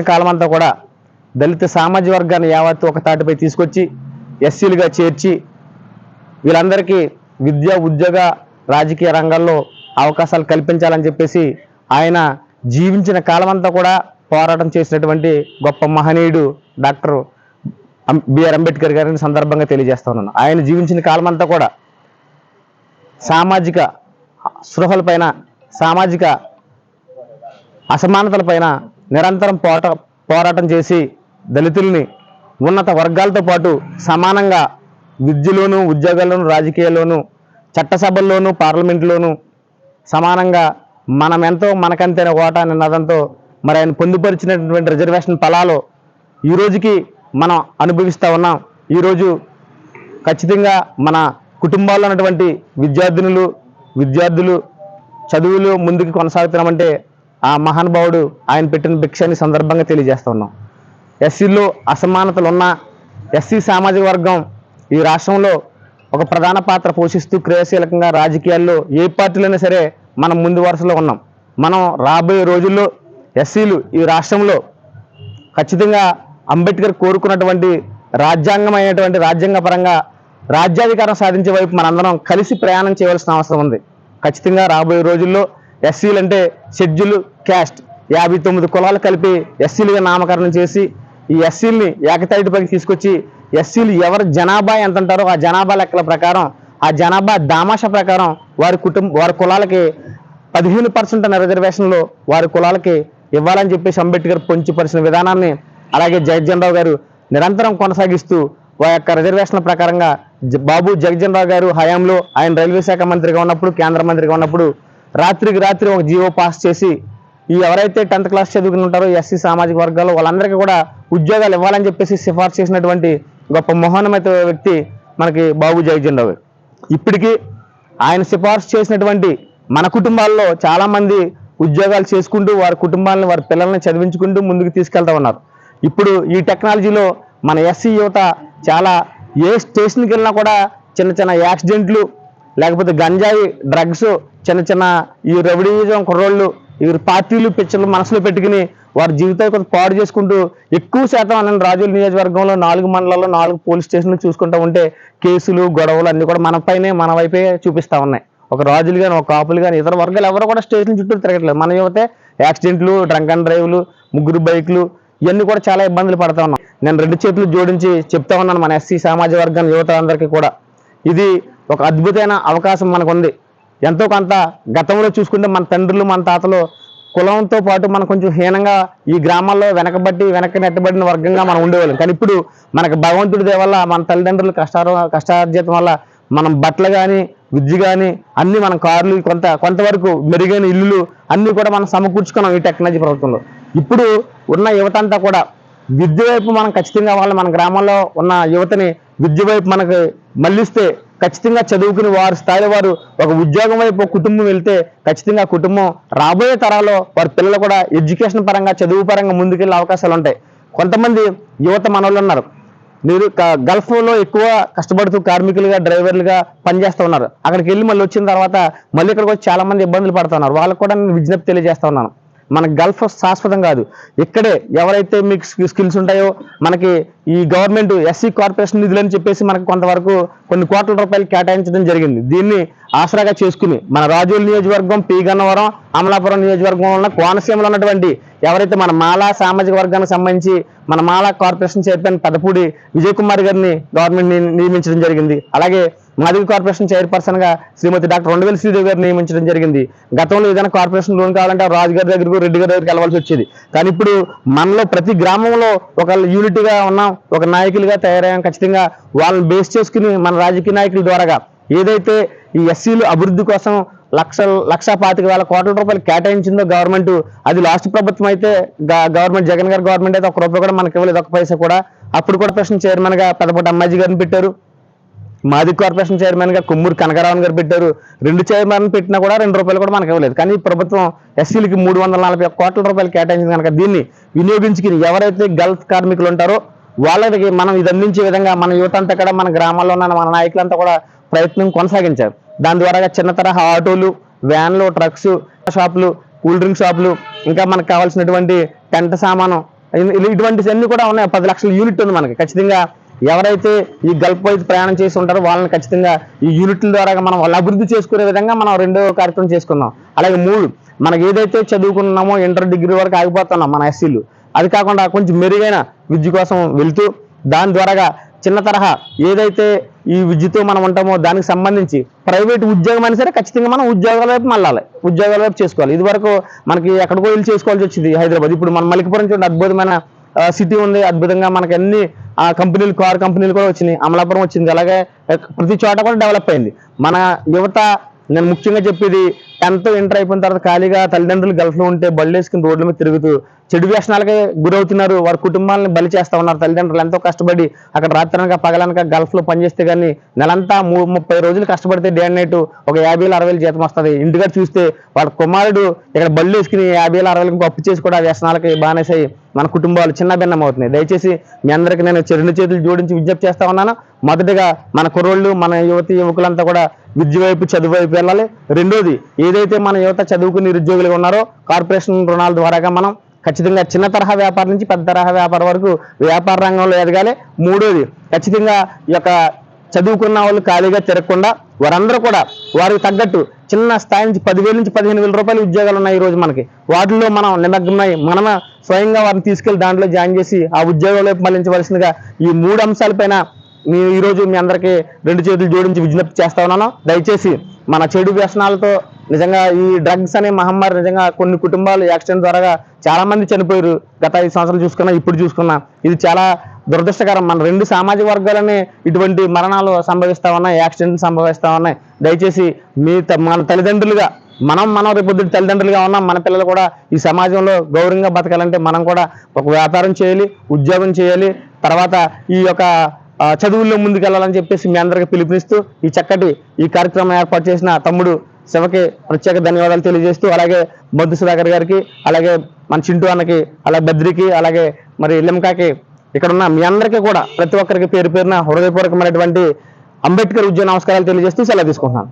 కాలమంతా కూడా దళిత సామాజిక వర్గాన్ని యావత్తు ఒక తాటిపై తీసుకొచ్చి ఎస్సీలుగా చేర్చి వీళ్ళందరికీ విద్య ఉద్యోగ రాజకీయ రంగాల్లో అవకాశాలు కల్పించాలని చెప్పేసి ఆయన జీవించిన కాలమంతా కూడా పోరాటం చేసినటువంటి గొప్ప మహనీయుడు డాక్టర్ బిఆర్ అంబేద్కర్ గారిని సందర్భంగా తెలియజేస్తున్నాను ఆయన జీవించిన కాలమంతా కూడా సామాజిక స్పృహలపైన సామాజిక అసమానతలపైన నిరంతరం పోట పోరాటం చేసి దళితుల్ని ఉన్నత వర్గాలతో పాటు సమానంగా విద్యలోనూ ఉద్యోగాల్లోనూ రాజకీయాల్లోనూ చట్టసభల్లోనూ పార్లమెంట్లోనూ సమానంగా మనం ఎంతో మనకంతైన ఓటా నిన్నదంతో మరి ఆయన పొందుపరిచినటువంటి రిజర్వేషన్ ఫలాలు ఈ రోజుకి మనం అనుభవిస్తూ ఉన్నాం. ఈరోజు ఖచ్చితంగా మన కుటుంబాల్లో ఉన్నటువంటి విద్యార్థినులు విద్యార్థులు చదువులు ముందుకు కొనసాగుతున్నామంటే ఆ మహానుభావుడు ఆయన పెట్టిన భిక్షాన్ని సందర్భంగా తెలియజేస్తున్నాం. ఎస్సీలో అసమానతలు ఉన్న ఎస్సీ సామాజిక వర్గం ఈ రాష్ట్రంలో ఒక ప్రధాన పాత్ర పోషిస్తూ క్రియాశీలకంగా రాజకీయాల్లో ఏ పార్టీలైనా సరే మనం ముందు వరుసలో ఉన్నాం. మనం రాబోయే రోజుల్లో ఎస్సీలు ఈ రాష్ట్రంలో ఖచ్చితంగా అంబేద్కర్ కోరుకున్నటువంటి రాజ్యాంగమైనటువంటి రాజ్యాంగ పరంగా రాజ్యాధికారం సాధించే వైపు మనందరం కలిసి ప్రయాణం చేయవలసిన అవసరం ఉంది. ఖచ్చితంగా రాబోయే రోజుల్లో ఎస్సీలు అంటే షెడ్యూల్ క్యాస్ట్. యాభై తొమ్మిది కులాలు కలిపి ఎస్సీలుగా నామకరణం చేసి ఈ ఎస్సీల్ని ఏకతాటిపైకి తీసుకొచ్చి ఎస్సీలు ఎవరు జనాభా ఎంత ఉంటారో ఆ జనాభా లెక్కల ప్రకారం ఆ జనాభా దామాష ప్రకారం వారి కుటుంబ వారి కులాలకి పదిహేను పర్సెంట్ అన్న రిజర్వేషన్లో వారి కులాలకి ఇవ్వాలని చెప్పేసి అంబేద్కర్ పొంచిపరిచిన విధానాన్ని అలాగే జగజ్జన్ రావు గారు నిరంతరం కొనసాగిస్తూ వారి యొక్క రిజర్వేషన్ల ప్రకారంగా జ- బాబు జగజ్జన్ రావు గారు హయాంలో ఆయన రైల్వే శాఖ మంత్రిగా ఉన్నప్పుడు కేంద్ర మంత్రిగా ఉన్నప్పుడు రాత్రికి రాత్రి ఒక జీవో పాస్ చేసి ఈ ఎవరైతే టెన్త్ క్లాస్ చదువుకుని ఉంటారో ఎస్సీ సామాజిక వర్గాలు వాళ్ళందరికీ కూడా ఉద్యోగాలు ఇవ్వాలని చెప్పేసి సిఫార్సు చేసినటువంటి గొప్ప మోహనమైన వ్యక్తి మనకి బాబు జగజ్జన్ గారు ఇప్పటికీ ఆయన సిఫార్సు చేసినటువంటి మన కుటుంబాల్లో చాలామంది ఉద్యోగాలు చేసుకుంటూ వారి కుటుంబాలను వారి పిల్లల్ని చదివించుకుంటూ ముందుకు తీసుకెళ్తా ఉన్నారు. ఇప్పుడు ఈ టెక్నాలజీలో మన ఎస్సీ యువత చాలా ఏ స్టేషన్కి వెళ్ళినా కూడా చిన్న చిన్న యాక్సిడెంట్లు లేకపోతే గంజాయి డ్రగ్స్ చిన్న చిన్న ఈ రెవడీజం కుర్రోళ్ళు ఇవి పార్టీలు పిచ్చర్లు మనసులో పెట్టుకుని వారి జీవితాలు కొంత పాడు చేసుకుంటూ ఎక్కువ శాతం అన్న రాజుల నియోజకవర్గంలో నాలుగు మండలాల్లో నాలుగు పోలీస్ స్టేషన్లు చూసుకుంటూ ఉంటే కేసులు గొడవలు అన్నీ కూడా మనపైనే మన వైపే చూపిస్తా ఉన్నాయి. ఒక రాజులు కానీ ఒక కాపులు కానీ ఇతర వర్గాలు ఎవరు కూడా స్టేషన్ చుట్టూ తిరగట్లేదు. మన యువతే యాక్సిడెంట్లు డ్రంక్ అండ్ డ్రైవ్లు ముగ్గురు బైక్లు ఇవన్నీ కూడా చాలా ఇబ్బందులు పడతా ఉన్నాం. నేను రెండు చేతులు జోడించి చెప్తా ఉన్నాను మన ఎస్సీ సామాజిక వర్గం యువత అందరికీ కూడా. ఇది ఒక అద్భుతమైన అవకాశం మనకుంది. ఎంతో కొంత గతంలో చూసుకుంటే మన తండ్రులు మన తాతలు కులంతో పాటు మనం కొంచెం హీనంగా ఈ గ్రామాల్లో వెనకబట్టి వెనక నెట్టబడిన వర్గంగా మనం ఉండేవాళ్ళం. కానీ ఇప్పుడు మనకు భగవంతుడి వల్ల మన తల్లిదండ్రులు కష్టార కష్టార్జితం వల్ల మనం బట్టలు కానీ విద్య కానీ అన్ని మన కార్లు కొంత కొంతవరకు మెరుగైన ఇల్లులు అన్నీ కూడా మనం సమకూర్చుకున్నాం ఈ టెక్నాలజీ ప్రభుత్వంలో. ఇప్పుడు ఉన్న యువత అంతా కూడా విద్య వైపు మనం ఖచ్చితంగా వాళ్ళ మన గ్రామంలో ఉన్న యువతని విద్య వైపు మనకు మళ్ళిస్తే ఖచ్చితంగా చదువుకుని వారి స్థాయిలో వారు ఒక ఉద్యోగం వైపు కుటుంబం వెళ్తే ఖచ్చితంగా కుటుంబం రాబోయే తరాల్లో వారి పిల్లలు కూడా ఎడ్యుకేషన్ పరంగా చదువు పరంగా ముందుకెళ్ళే అవకాశాలు ఉంటాయి. కొంతమంది యువత మనవులు ఉన్నారు. మీరు గల్ఫ్లో ఎక్కువ కష్టపడుతూ కార్మికులుగా డ్రైవర్లుగా పనిచేస్తూ ఉన్నారు. అక్కడికి వెళ్ళి మళ్ళీ వచ్చిన తర్వాత మళ్ళీ ఇక్కడికి వచ్చి చాలా మంది ఇబ్బందులు పడుతున్నారు వాళ్ళకు కూడా నేను విజ్ఞప్తి తెలియజేస్తా ఉన్నాను. మన గల్ఫ్ శాశ్వతం కాదు. ఇక్కడే ఎవరైతే మీకు స్కిల్స్ ఉంటాయో మనకి ఈ గవర్నమెంట్ ఎస్సీ కార్పొరేషన్ నిధులు అని చెప్పేసి మనకు కొంతవరకు కొన్ని కోట్ల రూపాయలు కేటాయించడం జరిగింది. దీన్ని ఆసరాగా చేసుకుని మన రాజోల్ నియోజకవర్గం పి గన్నవరం అమలాపురం నియోజకవర్గంలో ఉన్న కోనసీమలో ఉన్నటువంటి ఎవరైతే మన మాలా సామాజిక వర్గానికి సంబంధించి మన మాలా కార్పొరేషన్ చైర్మన్ పెదపూడి విజయ్ కుమార్ గారిని గవర్నమెంట్ ని- నియమించడం జరిగింది. అలాగే మాదిగ కార్పొరేషన్ చైర్పర్సన్గా శ్రీమతి డాక్టర్ రెండువేల శ్రీదేవి గారు నియమించడం జరిగింది. గతంలో ఏదైనా కార్పొరేషన్ లోన్ కావాలంటే రాజు గారి దగ్గరకు రెడ్డి గారి దగ్గరికి వెళ్ళవలసి వచ్చేది. కానీ ఇప్పుడు మనలో ప్రతి గ్రామంలో ఒక యూనిట్గా ఉన్నాం ఒక నాయకులుగా తయారయ్యాం ఖచ్చితంగా. వాళ్ళని బేస్ చేసుకుని మన రాజకీయ నాయకుల ద్వారాగా ఏదైతే ఈ ఎస్సీలు అభివృద్ధి కోసం లక్ష లక్ష పాతిక వేల కోట్ల రూపాయలు కేటాయించిందో గవర్నమెంట్ అది లాస్ట్ ప్రభుత్వం అయితే గవర్నమెంట్ జగన్ గారి గవర్నమెంట్ అయితే ఒక రూపాయి కూడా మనకి ఇవ్వలేదు. ఒక పైసా కూడా. అప్పుడు కూడా చైర్మన్గా పెద్దపూట అమ్మాజీ గారిని పెట్టారు. మాది కార్పొరేషన్ చైర్మన్గా కుమ్మూరు కనకరావు గారు పెట్టారు. రెండు చైర్మన్ పెట్టినా కూడా రెండు రూపాయలు కూడా మనకి ఇవ్వలేదు. కానీ ప్రభుత్వం ఎస్సీలకి మూడు వందల నలభై ఒక్క కోట్ల రూపాయలు కేటాయించింది కనుక దీన్ని వినియోగించుకుని ఎవరైతే గల్ఫ్ కార్మికులు ఉంటారో వాళ్ళకి మనం ఇది అందించే విధంగా మన యువత అంతా కూడా మన గ్రామాల్లో ఉన్న మన నాయకులంతా కూడా ప్రయత్నం కొనసాగించారు. దాని ద్వారా చిన్న తరహా ఆటోలు వ్యాన్లు ట్రక్స్ షాపులు కూల్ డ్రింక్ షాపులు ఇంకా మనకు కావాల్సినటువంటి టెంట్ సామాను ఇటువంటివన్నీ కూడా ఉన్నాయి. పది లక్షల యూనిట్ ఉంది మనకి. ఖచ్చితంగా ఎవరైతే ఈ గల్ఫ్ వైజ్ ప్రయాణం చేసి ఉంటారో వాళ్ళని ఖచ్చితంగా ఈ యూనిట్ల ద్వారా మనం వాళ్ళు అభివృద్ధి చేసుకునే విధంగా మనం రెండో కార్యక్రమం చేసుకున్నాం అలాగే మూడు మనకి ఏదైతే చదువుకున్నామో ఇంటర్ డిగ్రీ వరకు ఆగిపోతున్నాం మన ఎస్సీలు. అది కాకుండా కొంచెం మెరుగైన విద్య కోసం వెళ్తూ దాని ద్వారాగా చిన్న తరహా ఏదైతే ఈ విద్యతో మనం ఉంటామో దానికి సంబంధించి ప్రైవేట్ ఉద్యోగం అయినా సరే ఖచ్చితంగా మనం ఉద్యోగాల వైపు మళ్ళాలి. ఉద్యోగాల వైపు చేసుకోవాలి. ఇది వరకు మనకి ఎక్కడికో వెళ్ళి చేసుకోవాల్సి వచ్చింది హైదరాబాద్. ఇప్పుడు మన మలికిపురం చూడండి అద్భుతమైన సిటీ ఉంది అద్భుతంగా మనకి అన్ని ఆ కంపెనీలు కార్ కంపెనీలు కూడా వచ్చినాయి. అమలాపురం వచ్చింది. అలాగే ప్రతి చోట కూడా డెవలప్ అయింది. మన యువత నేను ముఖ్యంగా చెప్పేది టెన్త్ ఇంటర్ అయిపోయిన తర్వాత ఖాళీగా తల్లిదండ్రులు గల్ఫ్లో ఉంటే బళ్ళు వేసుకుని రోడ్ల మీద తిరుగుతూ చెడు వ్యసనాలకే గురవుతున్నారు. వారి కుటుంబాలను బలి చేస్తా ఉన్నారు. తల్లిదండ్రులు ఎంతో కష్టపడి అక్కడ రాత్రనక పగలనక గల్ఫ్లో పనిచేస్తే కానీ నెలంతా మూ- ముప్పై రోజులు కష్టపడితే డే అండ్ నైట్ ఒక యాభై వేలు అరవై వేలు జీతం వస్తుంది. ఇంటిగా చూస్తే వాళ్ళ కుమారుడు ఇక్కడ బళ్ళు వేసుకుని యాభై వేలు అరవై వేలకు అప్పు చేసి కూడా వ్యసనాలకి బానేసాయి. మన కుటుంబాలు చిన్న భిన్నం అవుతున్నాయి. దయచేసి మీ అందరికీ నేను రెండు చేతులు జోడించి విజ్ఞప్తి చేస్తా ఉన్నాను. మొదటిగా మన కుర్రోళ్ళు మన యువతి యువకులంతా కూడా విద్య వైపు చదువు వైపు వెళ్ళాలి. రెండోది ఏదైతే మన యువత చదువుకుని నిరుద్యోగులుగా ఉన్నారో కార్పొరేషన్ రుణాల ద్వారాగా మనం ఖచ్చితంగా చిన్న తరహా వ్యాపారం నుంచి పెద్ద తరహా వ్యాపారం వరకు వ్యాపార రంగంలో ఎదగాలి. మూడోది ఖచ్చితంగా ఈ యొక్క చదువుకున్న వాళ్ళు ఖాళీగా తిరగకుండా వారందరూ కూడా వారికి తగ్గట్టు చిన్న స్థాయి నుంచి పదివేల నుంచి పదిహేను వేల రూపాయలు ఉద్యోగాలు ఉన్నాయి ఈ రోజు మనకి. వాటిల్లో మనం నిమగ్నమై మనమే స్వయంగా వారిని తీసుకెళ్ళి దాంట్లో జాయిన్ చేసి ఆ ఉద్యోగాలు వైపు మళ్ళించవలసిందిగా ఈ మూడు అంశాలపైన మీ ఈరోజు మీ అందరికీ రెండు చేతులు జోడించి విజ్ఞప్తి చేస్తా ఉన్నాను. దయచేసి మన చెడు వ్యసనాలతో నిజంగా ఈ డ్రగ్స్ అనే మహమ్మారి నిజంగా కొన్ని కుటుంబాలు యాక్సిడెంట్ ద్వారా చాలా మంది చనిపోయారు. గత ఐదు సంవత్సరాలు చూసుకున్నా ఇప్పుడు చూసుకున్నా. ఇది చాలా దురదృష్టకరం. మన రెండు సామాజిక వర్గాలనే ఇటువంటి మరణాలు సంభవిస్తా ఉన్నాయి యాక్సిడెంట్లు సంభవిస్తా ఉన్నాయి. దయచేసి మీ మన తల్లిదండ్రులుగా మనం మనం రేపొద్దు తల్లిదండ్రులుగా ఉన్నాం. మన పిల్లలు కూడా ఈ సమాజంలో గౌరవంగా బతకాలంటే మనం కూడా ఒక వ్యాపారం చేయాలి ఉద్యోగం చేయాలి. తర్వాత ఈ యొక్క చదువుల్లో ముందుకెళ్ళాలని చెప్పేసి మీ అందరికీ పిలుపునిస్తూ ఈ చక్కటి ఈ కార్యక్రమం ఏర్పాటు చేసిన తమ్ముడు శివకి ప్రత్యేక ధన్యవాదాలు తెలియజేస్తూ అలాగే బొద్దు సుధాకర్ గారికి అలాగే మన చింటూ అన్నకి అలాగే బద్రికి అలాగే మరి లిమ్కాకి ఇక్కడ ఉన్న మీ అందరికీ కూడా ప్రతి ఒక్కరికి పేరు పేరున హృదయపూర్వకమైనటువంటి అంబేద్కర్ ఉద్యోగ నమస్కారాలు తెలియజేస్తూ సెలవు తీసుకుంటున్నాను.